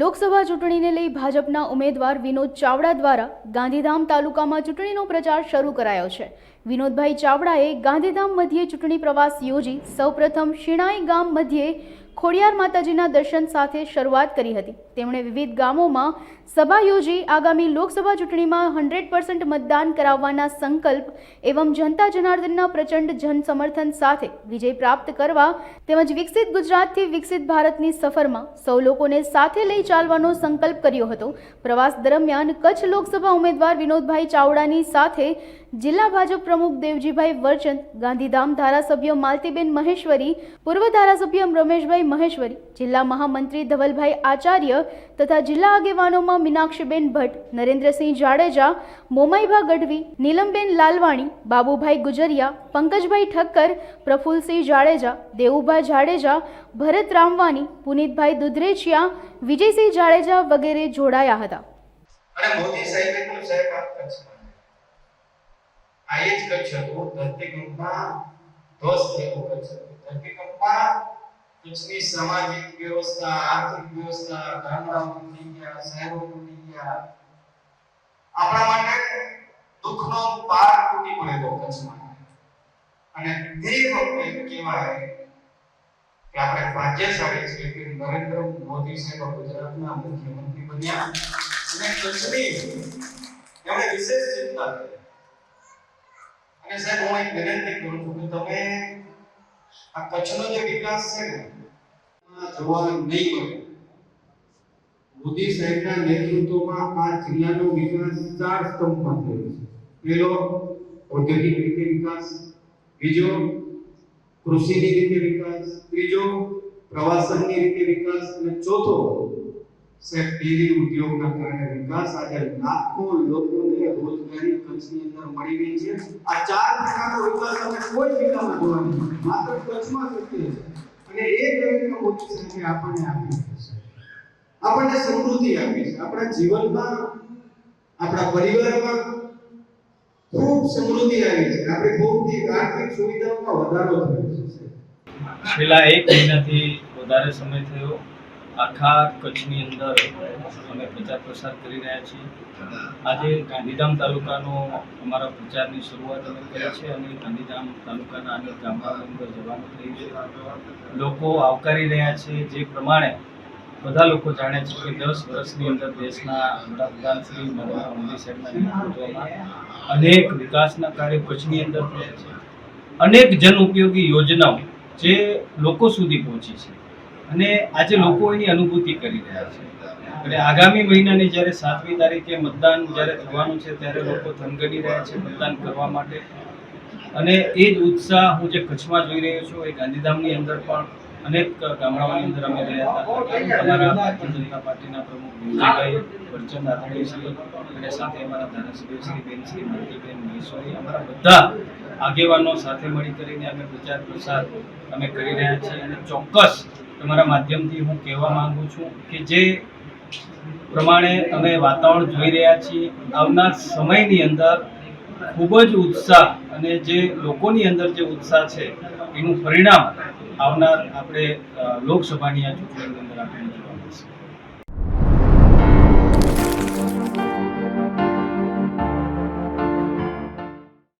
લોકસભા ચૂંટણીને લઈ ભાજપના ઉમેદવાર વિનોદ ચાવડા દ્વારા ગાંધીધામ તાલુકામાં ચૂંટણીનો પ્રચાર શરૂ કરાયો છે. વિનોદભાઈ ચાવડાએ ગાંધીધામ મધ્યે ચૂંટણી પ્રવાસ યોજી સૌપ્રથમ શિણાઈ ગામ મધ્યે ખોડિયાર માતાજીના દર્શન સાથે શરૂઆત કરી હતી. તેમણે વિવિધ ગામોમાં સભા યોજી આગામી લોકસભા ચૂંટણીમાં હંડ્રેડ પર્સન્ટ મતદાન કરાવવાના સંકલ્પ એવં જનતા જનાર્દનના પ્રચંડ જન સમર્થન સાથે વિજય પ્રાપ્ત કરવા તેમજ વિકસિત ગુજરાતથી વિકસિત ભારતની સફરમાં સૌ લોકોને સાથે લઈ ચાલવાનો સંકલ્પ કર્યો હતો. પ્રવાસ દરમિયાન કચ્છ લોકસભા ઉમેદવાર વિનોદભાઈ ચાવડાની સાથે જિલ્લા ભાજપ પ્રમુખ દેવજીભાઈ વરચંદ, ગાંધીધામ ધારાસભ્ય માલતીબેન મહેશ્વરી, પૂર્વ ધારાસભ્ય રમેશભાઈ મહેશ્વરી, જિલ્લા મહામંત્રી ધવલભાઈ આચાર્ય તથા જિલ્લા આગેવાનોમાં મીનાક્ષીબેન ભટ્ટ, નરેન્દ્રસિંહ જાડેજા, મોમાઈભા ગઢવી, નીલમબેન લાલવાણી, બાબુભાઈ ગુજરિયા, પંકજભાઈ ઠક્કર, પ્રફુલસિંહ જાડેજા, દેવુભા જાડેજા, ભરત રામવાની પુનિતભાઈ દુધરેચિયા, વિજયસિંહ જાડેજા વગેરે જોડાયા હતા. અને મોદી સાહેબે સાહેબ જ ધરતીકંપમાં ધ્વસ્ત થયેલું કચ્છ ધરતીકંપમાં કચ્છની સામાજિક વ્યવસ્થા, આર્થિક વ્યવસ્થા, ગામડાઓ તૂટી ગયા, શહેરો તૂટી ગયા. આપણા માટે દુઃખનો પાર તૂટી પડેલો કચ્છમાં. અને તે વખતે કહેવાય કે આપણે ભાગ્યશાળી છીએ કે નરેન્દ્ર મોદી સાહેબ ગુજરાતના મુખ્યમંત્રી બન્યા. અને કચ્છની એમણે વિશેષ ચિંતા કરી. અને સાહેબ હું એક વિનંતી કરું છું કે તમે આ કચ્છનો જે વિકાસ છે ને એમાં જવા નહીં મળે મોદી સાહેબના નેતૃત્વમાં આ જિલ્લાનો વિકાસ ચાર સ્તંભમાં થયો છે પહેલો ઔદ્યોગિક રીતે વિકાસ બીજો કૃષિની રીતે વિકાસ ત્રીજો પ્રવાસનની રીતે વિકાસ અને ચોથો સાહેબ ઉદ્યોગના કારણે વિકાસ આજે લાખો લોકોને રોજગારી કચ્છની અંદર મળી ગઈ છે. આ ચાર પ્રકારનો વિકાસ આપણે કોઈ જિલ્લામાં જોવા નહીં માત્ર કચ્છમાં શક્ય છે અને એ નરેન્દ્ર મોદી સાહેબે આપણને આપી આપણને સમૃદ્ધિ આપી છે. આપણા જીવનમાં, આપણા પરિવારમાં ખૂબ સમૃદ્ધિ આવી છે. આપણી ભૌતિક આર્થિક સુવિધાઓમાં વધારો થયો છે. છેલ્લા એક મહિનાથી વધારે સમય થયો. આખા કચ્છની અંદર અમે પ્રચાર પ્રસાર કરી રહ્યા છીએ. આજે ગાંધીધામ તાલુકાનો અમારા પ્રચારની શરૂઆત અમે કરી છે અને ગાંધીધામ તાલુકાના અનેક ગામડાઓ અંદર જવાનું થયું છે. લોકો આવકારી રહ્યા છે જે પ્રમાણે બધા લોકો જાણે છે કે દસ વર્ષની અંદર દેશના વડાપ્રધાન શ્રી નરેન્દ્ર મોદી સાહેબના અનેક વિકાસના કાર્યો કચ્છની અંદર થયા છે. અનેક જન ઉપયોગી યોજનાઓ જે લોકો સુધી પહોંચી છે. અને આજે લોકો એની અનુભૂતિ કરી રહ્યા છે. એટલે આગામી મહિનાની જ્યારે સાતમી તારીખે મતદાન જ્યારે થવાનું છે, ત્યારે લોકો થનગડી રહ્યા છે મતદાન કરવા માટે. અને એ જ ઉત્સાહ હું જે કચ્છમાં જોઈ રહ્યો છું, એ ગાંધીધામની અંદર પણ અનેક ગામડાઓની અંદર અમે રહ્યા હતા. અમારા ભારતીય જનતા પાર્ટીના પ્રમુખ વિજયભાઈ વરચંદ આદરણીશ્રી અને સાથે અમારા ધારાસભ્ય શ્રી બેન શ્રી મહેશ્વરી, અમારા બધા આગેવાનો સાથે મળી કરીને અમે પ્રચાર પ્રસાર અમે કરી રહ્યા છીએ અને ચોક્કસ તમારા માધ્યમથી હું કહેવા માગું છું કે જે પ્રમાણે અમે વાતાવરણ જોઈ રહ્યા છીએ, આવનાર સમયની અંદર ખૂબ જ ઉત્સાહ અને જે લોકોની અંદર જે ઉત્સાહ છે, એનું પરિણામ આવનાર આપણે લોકસભાની આ ચૂંટણીની અંદર આપણને જોવા મળશે.